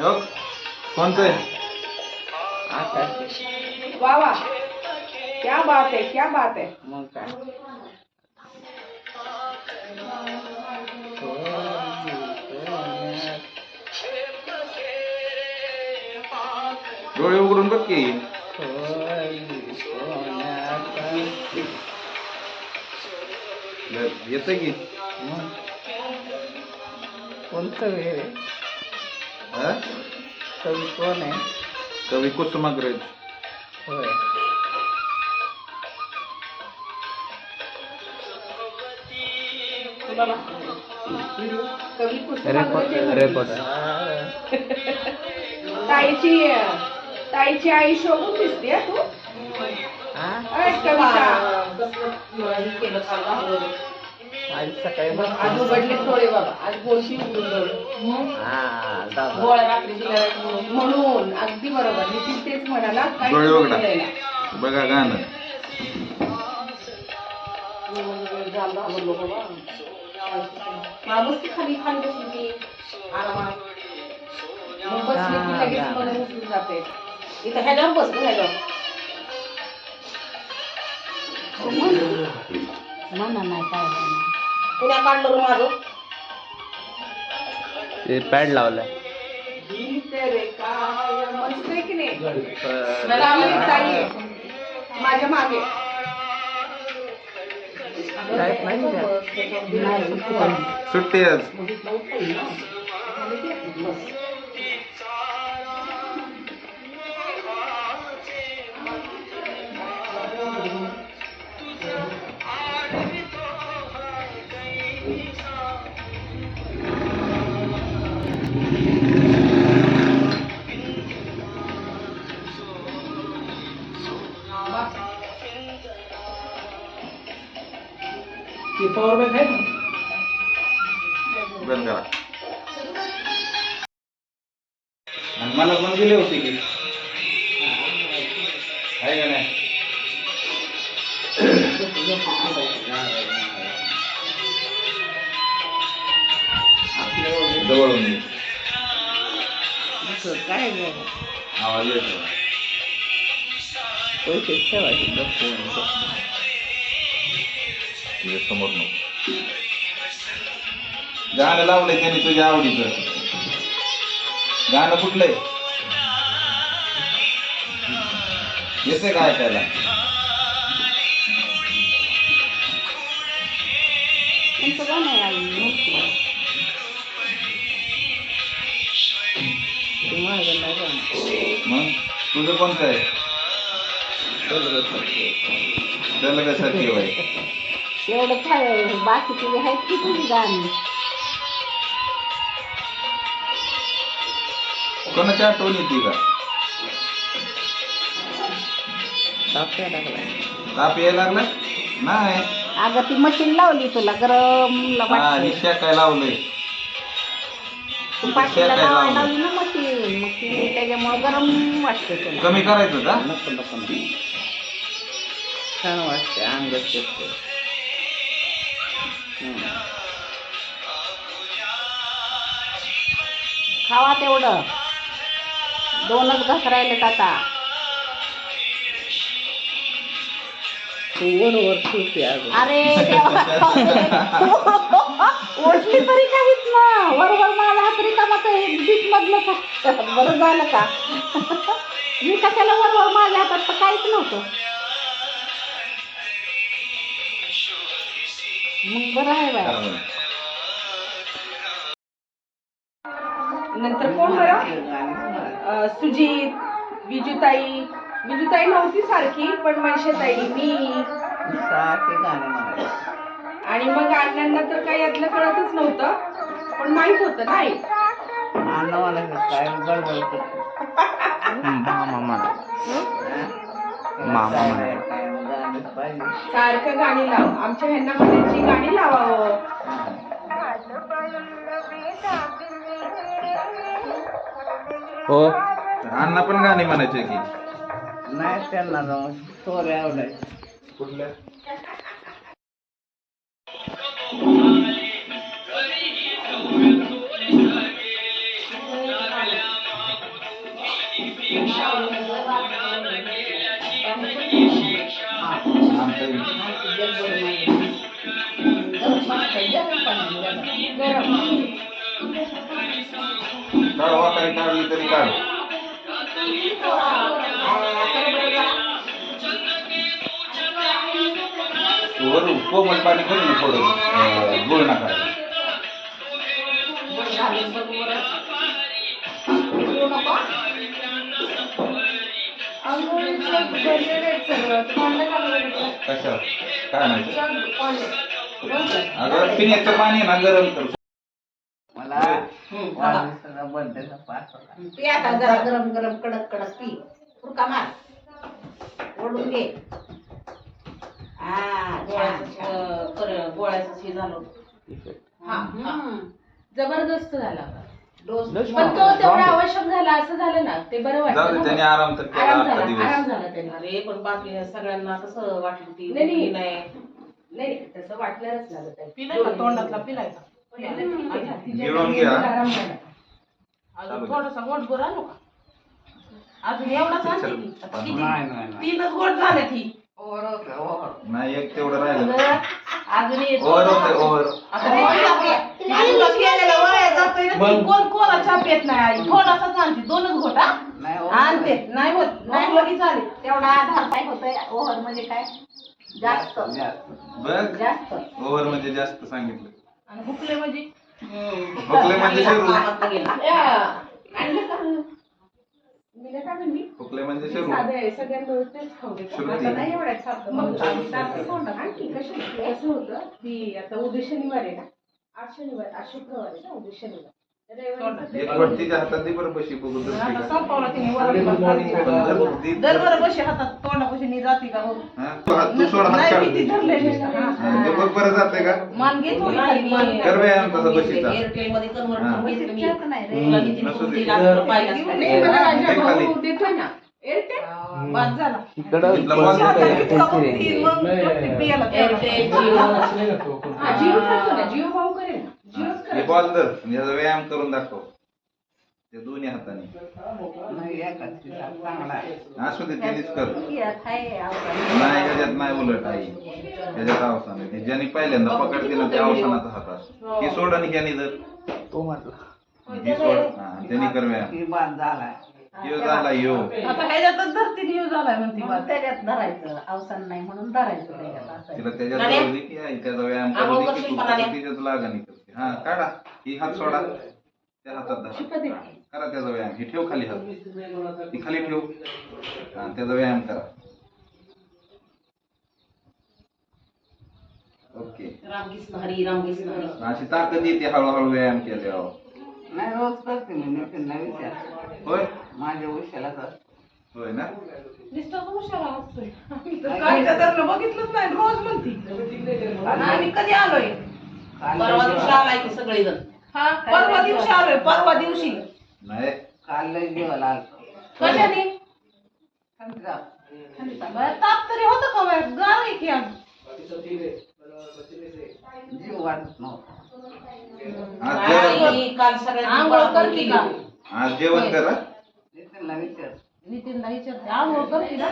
हो? कोणतं आहे? आता. वाह वाह क्या बात है क्या बात है मग काय? डोळे उघडून बघ की. येतं की. कोणतं वेळ आहे? कवी कोण आहे? कवी कुसुमाग्रज. होय. कवी पुस्तकात ताईची ताईची आई शोभून दिसते हं तू? हा? अय, कविता. आज सकाळी बघ आज उघडले थोडे बाबा. आज गोळशी उघडून ठेवले. हा दादा गोळ्या रात्रीची करायची म्हणून. अगदी बरोबर. तेच म्हणाला काही डोळे उघडा. बोलायला. बघा गाणं. मी जाम घाबरलो बाबा. मला बसली खाली खाली बसली की आरामात. मग बसली की लगेच हा, मला उचलून जाते. इथं ह्याच्यावर बस गं, ह्याच्यावर म्हणा नाही काय पुण्या काढलं रे माझं ते पॅड लावलाय मस्त आहे की नाही. ताई आहे. माझ्या मागे? सुट्टी आज बंद तुझ्या समोर नको. गाणं लावलंय त्याने तुझ्या आवडीचं. गाणं कुठलंय? येते काय ऐकायला? कोणतं गाणं आहे आई माहिती ते माझं नाही गाणं मग? तुझं कोणतं आहे? त्याला कशासाठी बाई एवढं काय बाकीचे आहेत की तुझी गाणी कोणाची आठवण येते का? ताप यायला लागला? नाही. अगं ती मशीन लावली तुला गरम हा वाटते. निश्चय काय लावलंय. तू पाठीला काय लावायला लावलं? लावली ना मशीन मग ती त्याच्यामुळे गरम वाटते तुला. कमी करायचं का. छान वाटते अंग. खावा तेवढं. दोनच घास राहिलेत आता. अरे. ओढली तरी काहीच ना. वरवर माझा हात रिकामा तर बीच मधलं का? बरं झालं का? मी कशाला वरवर माझ्या हातात तर काहीच नव्हतं. मग बरं आहे बाय. नंतर कोण बरं? सुजीत विजूताई. विजूताई नव्हती सारखी पण मनशेताई मी. आणि मग अण्णांना तर काही यातलं कळतच नव्हतं पण माहीत होतं नाही सारखं गाणी लाव. आमच्या ह्यांना म्हणायची गाणी लावावं. हो. अण्णा पण गाणी म्हणायचे की. नाही त्यांना जाऊन स्टोरी आवडायची. कुठल्या? काढ वाकारी काढली तरी काढ वरून कोमट पाणी करू ना थोडं गुळ नका कशा काय नाही अगं पिण्याचं पाणी ना गरम कर. मला पास पी आता जरा गरम गरम कडक कडक पी फुरका मार ओढून घे छान गोळ्याचं झालं. हम्म. जबरदस्त झाला. डोस पण तो तेवढा आवश्यक झाला असं झालं ना ते बरं जाऊ दे वाटलं त्याने ना. आराम तर केला आराम आजचा झाला आराम दिवस झाला त्याने अरे पण बाकी सगळ्यांना कसं वाटलं ती नाही, नाही. नाही नाही तसं वाटणारच. पिलाय का तोंडातला पिलाय का पण याला ठीक आहे. तिच्या गिळून घ्या. आराम झाला. अजून थोडासा गोड गोड आणू का? अजून एवढाच आणते की आता किती? नाही नाही नाही. तीनच गोड झाले ती. नाही एक तेवढं राहिलं. अजून एक ओव्हर होते ओव्हर आता ते तुला- ते तुला केलेला वाया जातोय ना ती कोण कोणा छाप येत नाही आई? थोडासाच आणते दोनच घोटा नाही over आणते. नाही होत. नाही लगेच आले तेवढा आधार काय होतंय? ओव्हर म्हणजे काय? जास्त. जास्त बघ. जास्त. ओव्हर म्हणजे जास्त सांगितलं. आणि हुकले म्हणजे? खोकले म्हणजे शिरू. कामात गेला या, आणलं का? मी नाही का म्हणली? खोकले म्हणजे कसं होतं की आता उद्या शनिवार आहे ना? आज शनिवार आज शुक्रवार आहे ना? उद्या शनिवार. एक तिच्या हातात बरं बशी ती- दर बरं बशी हातात तोंडापाशी नी जाती का हो? तू हात तू सोड हात नाही काढ किती धरले नुसतं. ते बघ बरं जाते का मान घे थोडी खाली मान. कर व्यायाम तसा बशीचा एअरटेल मध्ये कन्वर्ट हा. मी. नाही रे लागली नाही. मला राजा. भाऊ देतोय ना एअरटेल बाद झाला. जिओ हा भाऊ करेल हे बॉल धर आणि याचा व्यायाम करून दाखव. ते दोन्ही हाताने. नाही एकाच दिवसात चांगला आहे. असू दे त्यांनीच कर. आहे. नाही ह्याच्यात नाही उलट आई ह्याच्यात अवसान आहे. ज्याने पहिल्यांदा पकडते ना त्या अवसानाचा हात असतो. ही सोड आणि ह्यानी जर. तो म्हटला. ही सोड. हा त्याने कर व्यायाम. की बाद झालाय. यो झाला यो. आता ह्याच्यातच धरती म्हणती मग. त्याच्यात धरायचं. अवसान नाही म्हणून धरायचं त्याच्यात असं आहे. तिला त्याच्यात नाण्या? करू दे की आई त्याचा व्यायाम आंघोळ करू दे की करशील तू का नाण्या? तिच्यात लागानी करते हा काढा. ही हात सोडा. त्या हातात धरा. करा त्याचा व्यायाम. हे ठेव खाली हात. ती खाली ठेव. हा त्याचा व्यायाम करा. ओके. अशी ताकद येते हळूहळू व्यायाम केल्यावर. नाही रोज करते मी. नितीनला विचार होय? माझ्या उशाला होय ना? नुसतं असतोय. तर बघितलंच नाही. रोज म्हणती. आम्ही कधी आलोय? परवा दिवशी आलाय की सगळेजण. हा? परवा दिवशी आलोय परवा दिवशी. नाही. काल लय आलतो कशाने? बरं, ताप तरी होतं का बाहेर? गार आहे की आज. जीव वाटत नव्हता. आज जेवण आई, काल सगळ्यांनी आंघोळ करते का आज जेवण करा नितीनला विचार. नितीनला विचारते आंघोळ करते ना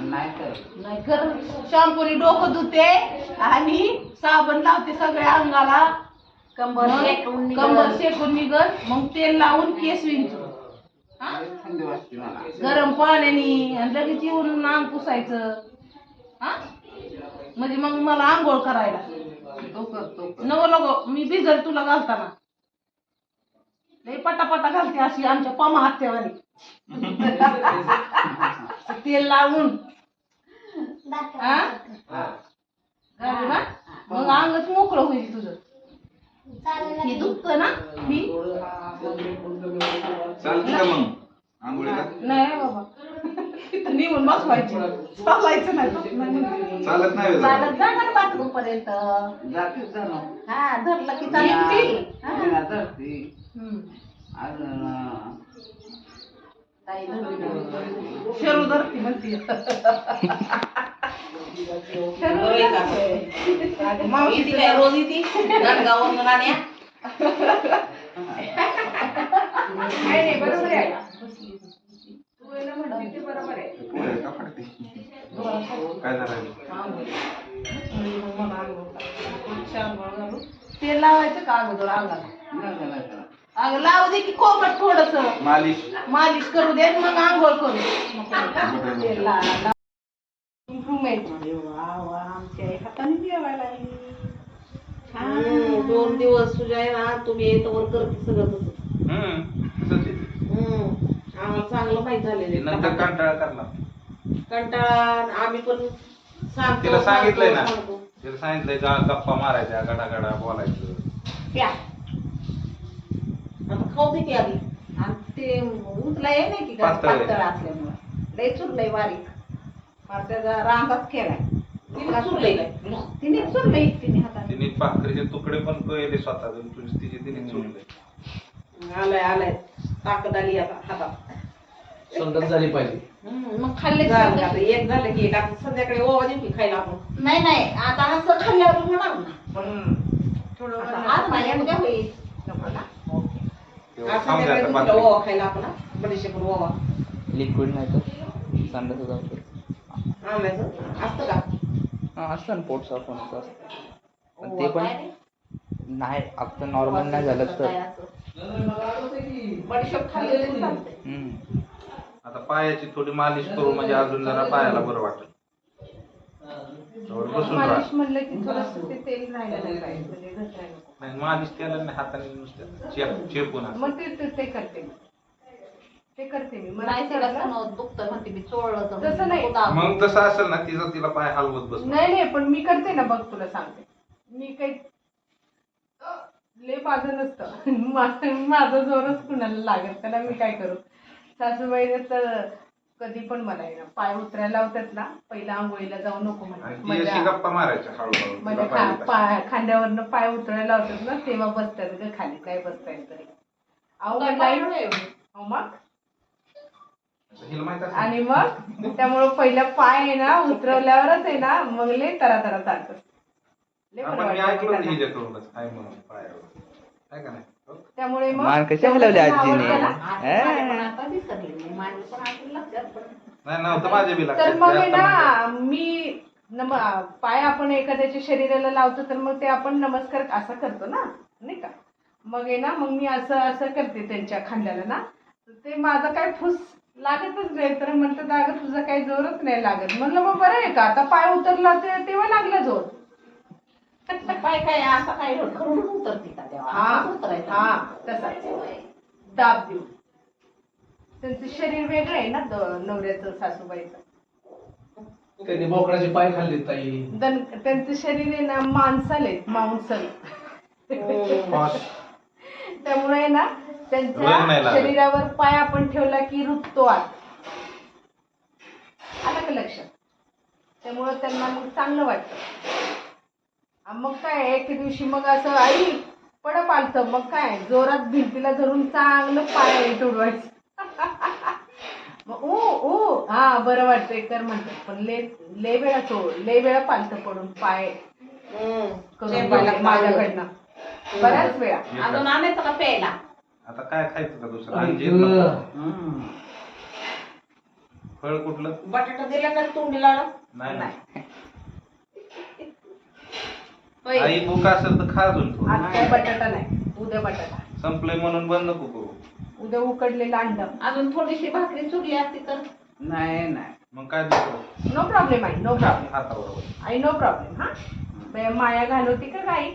नाही तर नाही कर शॅम्पूने डोकं धुते आणि साबण लावते सगळ्या अंगाला. कंबर मग शेकून निघत. कंबर शेकून निघत. मग तेल लावून केस विंचू. हा? लय थंडी वाजते मला. गरम पाण्याने आणि लगेच येऊन अंग पुसायचं. हा? म्हणजे मग मला आंघोळ करायला. तो कर तो कर नको नको. मी भिजल तुला घालताना. लई पटापटा घालते अशी आमच्या पमा हत्यावानी तेल लावून हा? घालू ना मग अंगच मोकळं होईल तुझं. हे दुखतं ना? ही. चालते का मग? आंघोळीला नाही बाबा. तिथं निघून बसवायची. चालायचं नाही. चालत नाही चालत. जाणार बाथरूम पर्यंत. जातीच जाणं हा धरलं की चालत हा. हम्म. ताई धरली. शेरू धरती म्हणती. काय? रोज ते लावायचं का अगोदर आगाला अग लावू दे की कोमट थोडस. मालिश. मालिश करू दे मग आंघोळ करू. अरे वा वा आमच्या आई हाताने जेवायला लागली हम्म, दोन दिवस तुझ्या आहे ना तुम्ही येतो वर करते सगळं तसं हम्म तसंच आहे. हम्म. आम्हाला चांगलं माहीत झालेलं नंतर आहे. कंटाळा करला कंटाळा आम्ही पण सांगतो तिला सांगितलंय ना सांगतो, सांगतो. तिला सांगितलंय गा- गप्पा मारायच्या गडा गडा बोलायचं प्या आता खाऊ दे की आधी आणि ते उचला नाही की का पातळ आहे. पातळ असल्यामुळं लय चुरलंय बारीक मला त्याचा रांगाच केलाय. तिने चुरलंय काय तिने चुरलंय तिने हाताने. तिने भाकरीचे तुकडे पण कळले स्वतः तुझी तिची तिने चुरले आलाय आलाय. ताकद आली आता हातात. संगत झाली पाहिजे. हम्म, मग खाल्ले झालं आता एक झालं की एक. आता संध्याकाळी ओवा देऊ की खायला आपण? नाही नाही. आता असं खाल्ल्यावर होणार ना. थोडं आता आज नाही उद्या होईल. नको ना? तेव्हा आज खाऊन संध्याकाळी जायचं दुसरा भाकरी. ओवा खायला आपण बडीशेप ओवा. लिक्विड नाही तर संडास असतं का हा असतं ना पोट साफ होण्याचं असतं पण ते पण? नाही आता नॉर्मल नाही झालं तर? बडीशेप. हम्म. आता पायाची थोडी मालिश करू म्हणजे अजून जरा पायाला बरं वाटेल थोडं बसून राहा मालिश म्हणलं की थोडस ते तेल राहायला नाही पाहिजे म्हणजे. नाही मालिश केलं नाही हाताने नुसतं चेप चेपून असं. मग ते ते- ते करते मी ते करते मी मला नाही तिला समजलं. सणवत दुखतं म्हणते मी चोळलं तर तसं नाही. मग तसं असेल ना तिचा तिला पाय हलवत बस नाही नाही पण मी करते ना बघ तुला सांगते मी काही ले माझं नसतं मा- माझा जोरच कुणाला लागत त्याला मी काय करू सासूबाईने तर कधी पण मला आहे ना पाय उतरायला लावतात ना पहिला आंघोळीला जाऊ नको आणि म्हणतात ती अशी माझ्या गप्पा मारायच्या हळूहळू माझ्या तुला खा पाहिजे तशी. पाय खांद्यावरनं पाय उतरायला लावतात ना तेव्हा बसतात ग खाली काय बसता येईल तरी अहो काय नाही पाय एवढे? हो मग. आणि मग त्यामुळं पहिला पाय आहे ना उतरवल्यावरच आहे ना मग लय तरा तरा चालतं? त्यामुळे मग मान कशी हलवली आजीने? तर. मग आहे ना मी नम पाय आपण एखाद्याच्या शरीराला लावतो तर मग ते आपण नमस्कार असा करतो ना नाही का? मग आहे ना मग मी असं असं करते त्यांच्या खांद्याला ना. तर ते माझं काय फुस लागतच नाही तर म्हणतात अगं तुझा काही जोरच नाही लागत. म्हणलं मग बरं आहे का? आता पाय उतरला ते तेव्हा लागला जोर. पाय काय असा काय खरून उतरते का तेव्हा हा उतरायचं. हा तसा. दाब देऊ. त्यांचं शरीर वेगळं आहे ना द- नवऱ्याचं सासूबाईचं. त्यांनी बोकडाचे पाय खाल्ले ताई. दन त्यांचं शरीर आहे ना मांसल आहे मांसल. त्यामुळे ना नाही त्यांच्या लागत. शरीरावर पाय आपण ठेवला की रुततो आत. आलं का लक्षात? त्यामुळं त्यांना मग चांगलं वाटतं. आ मग काय एके दिवशी मग असं आई पडप आलतं. मग काय जोरात भिंतीला धरून चांगलं पाय तुडवायचं. मग ओ ओ हा बरं वाटतंय कर म्हणतात पण ले ले वेळा चोळ ले वेळा पालतं पडून पाय. करून माझ्याकडनं. बऱ्याच वेळा. अजून आणायचं का प्यायला? आता काय खायचं का दुसरं. नको. हम्म. फळ कुठलं? बटाटा दिला का तोंडी लावला नाही नाही. होय. आई भूक असेल तर खा अजून थोडं. आज काय बटाटा नाही उद्या बटाटा. संपलंय म्हणून बंद नको करू. उद्या उकडलेलं अंड. अजून थोडीशी भाकरी चुरली असती तर? नाही नाही. मग काय दुसरं नो प्रॉब्लेम आई नो प्रॉब्लेम हाताबरोबर आई नो प्रॉब्लेम हा? बे- माया घालवती का गाई?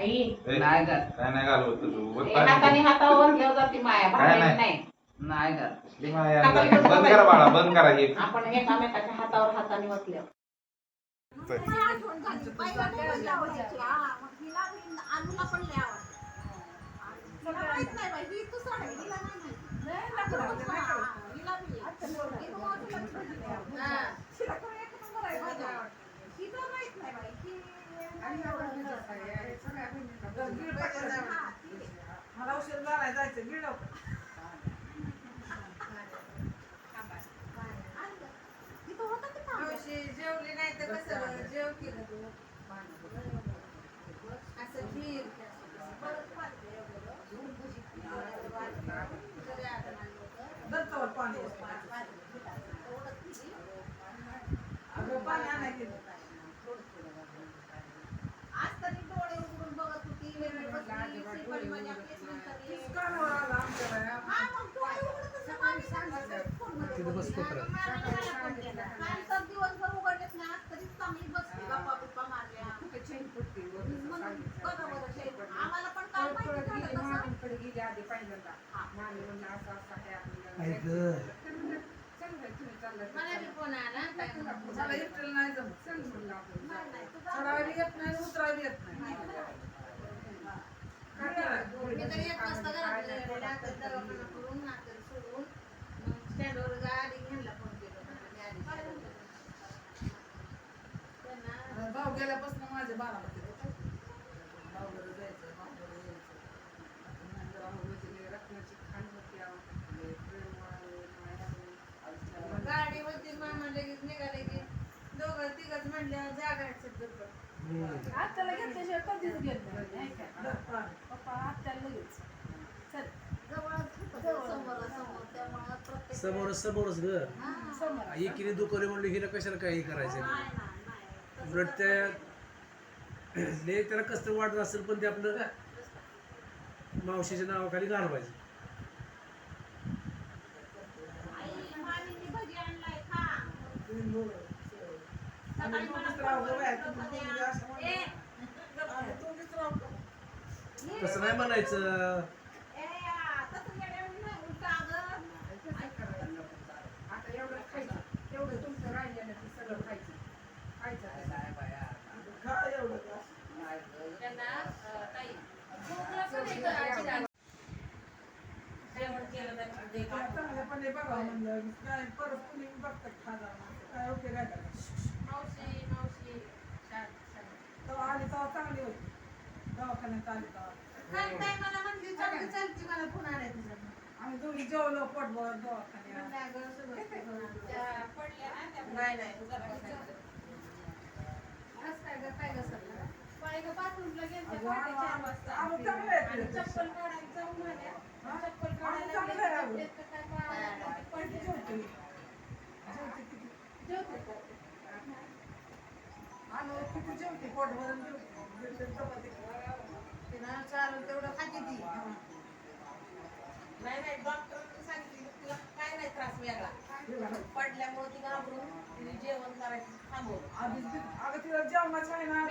आई. नाही का काय नाही घालवत तू? बघ. हाताने हातावर घेऊ जाते माया. काय नाही. नाही. कसली माया बंद करा बाळा बंद करा हे. आपण एकामेकाच्या हातावर हाताने बसल्या जेवली नाही तर कसं जेव केलं तू? असं खीर. परत पाणी आज तरी डोळे उघडून बघत होती वेगळे लेकरं काल तर दिवसभर उघडलेत ना तरी चांगली बसली गप्पा बिप्पा मारल्या म्हणून बघा बरं ते. आम्हाला पण काल माहिती झालं तसं. गेली आधी पहिल्यांदा मामी म्हणलं असं असं काय आपल्याला ऐक चांगलं तुम्ही चाललं मला बी फोन आला काय म्हणलं, मला एकट्याला नाही जमत चल म्हणलं आपण नाही, नाही, तुझा- चढायला येत नाही उतरायला येत नाही काय करायचं? मी तर एक वाजता घरातल्या नातर दवाखाना करून नातर सोडून मग स्टँडवर गाडी घ्यायला फोन केला भाऊ गेल्यापासून माझे बारामती भाऊकडे जायचं भाऊकडे यायचं नंतर रत्नाची खाण होती आम्ही मामा लगेच निघाले की दोघं तिघच म्हणल्यावर जागायचं दुर्बळ आत्याला घेतल्याशिवाय कधीच घेत नाही पप्पा आत्याला लगेच. चल. जवळच होतं समोर समोर त्यामुळं प्रत्येक समोर समोरच ग. एकीने दुकाने म्हणलं हिला कशाला काही करायचं. उलट त्या ले त्याला कसं वाटत असेल पण ते आपलं मावशीच्या नावाखाली घालवायचं तर दे तुला का? चांगल्यापणे बघावं म्हणलं काय परत कुणी बघतात खाजा काय ओके काय करायचं मावशी मावशी शांत, शांत. तेव्हा आली तेव्हा चांगली होती. दवाखान्यात आली काल मला म्हणली चालती चालती मला फोन आलाय तुझा आम्ही दोघी जेवलो पोटभर दवाखान्यात. पडल्या ना, त्या नाही नाही आज काय ग काय ग सगळं? पाय ग बाथरूमला गेलते अगं, पहाटे चार आम्हा- वाजता. आम्ही चांगलं आहे आणि तुझं. चप्पल काढायला जाऊन आल्या. हा? चप्पल आम्ही काढायला चांगलं आहे गेले, अगं. ते काय पायाला ते पडली पडले. जेवते का? आम्ही किती जेवते पोटभर जेवते. तिनं चालून तेवढं खाते ती नाही नाही डॉक्टरांनी सांगितलं तुला काय नाही त्रास वेगळा पडल्यामुळे ती घाबरून तिने जेवण करायचं थांबवलं अगं तिला जेवणाचं आहे ना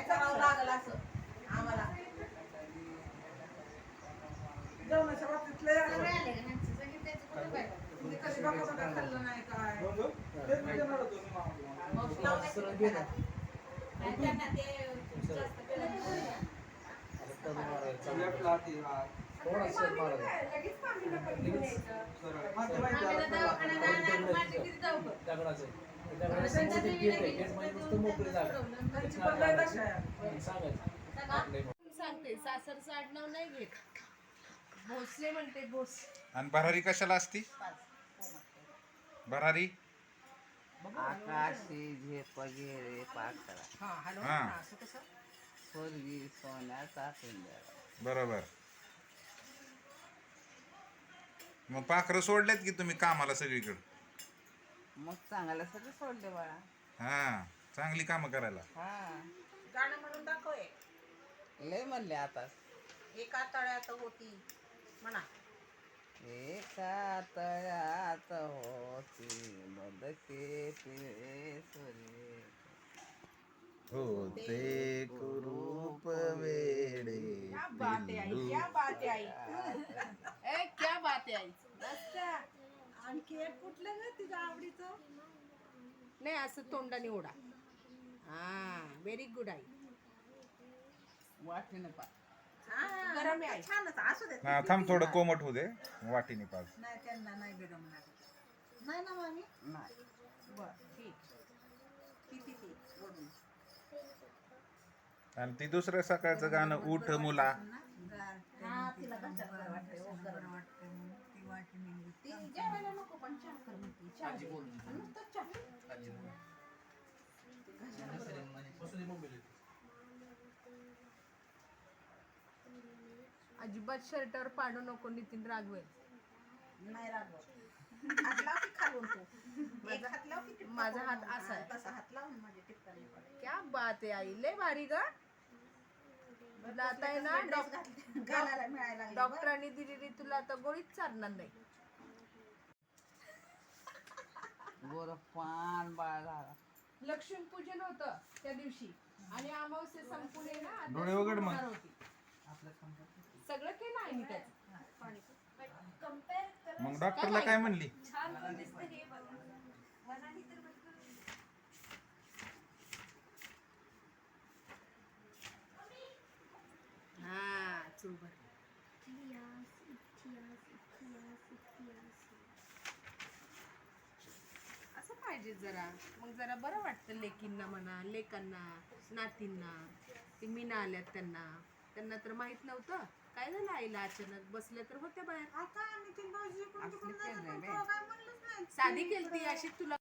करावं लागलं असं आम्हाला. जेवणाच्या बाबतीत लय आले. का ह्यांचे सगळे त्याचे कुठं काय. तुम्ही कधी बघा बघा खाल्लं नाही काय सांगते सासरचं आडनाव नाही घेत भोसले म्हणते भोस आणि भरारी कशाला असती? भरारी? आकाशी झेप गेले पाखरा. हा पूर्वी सोन्याचा पिंजरा. बरोबर. मग पाखरं सोडलेत की तुम्ही कामाला सगळीकडे? मग चांगलं सगळं सोडले बाळा. हा चांगली कामं करायला. हा. गाणं म्हणून दाखव लय म्हणले आता. एका तळ्यात होती म्हणा. एका तळ्यात होती मदके पिळे सुरे हो ते कुरूप वेडे ए क्या बात आहे आई. आणखी एक कुठलं तिच्या आवडीचं? नाही असं तोंडाने ओढा. हा व्हेरी गुड आई. वाटेने पा. गरम आहे. छानच असू दे हा थांब थोडं कोमट होऊ दे. वाटीने पाच नाही त्यांना नाही नाही ना मामी? नाही. बर ठीक. किती ती? आणि ती दुसऱ्या सकाळचं गाणं उठ मुला. हा तिला कशाला बरं वाटतंय, ओ, गरम. ती जेवायला नको पण चहा कर म्हणते चहा दे. नुसतं चहा. अजिबात शर्टावर पाडू नको नितीन रागवेल नाही रागवत हात लाव की खालून तू एक हात लाव की टिपका माझा हात. असा आहे. तसा हात लावून माझे टिपका नाही पडत. क्या बात आहे आई लय भारी ग तुला आता आहे ना डॉक- घालायला मिळायला लागले. डॉक्टरांनी दिलेली तुला आता गोळीच चालणार नाही गोर पान बाळ झाला लक्ष्मीपूजन होतं त्या दिवशी आणि अमावस्या संपून आहे ना आता डोळे उघड मग. होणार होती. सगळं केलं आहे मी त्याचं मग डॉक्टरला काय म्हणली? हा असं पाहिजे जरा. मग जरा बरं वाटतं लेकींना म्हणा लेकांना नातींना. ते मीना आल्यात त्यांना. त्यांना तर माहीत नव्हतं. काय झालं आईला अचानक? बसल्या तर होत्या बाहेर. आता आम्ही असलं बाई. साधी केलती अशी तुला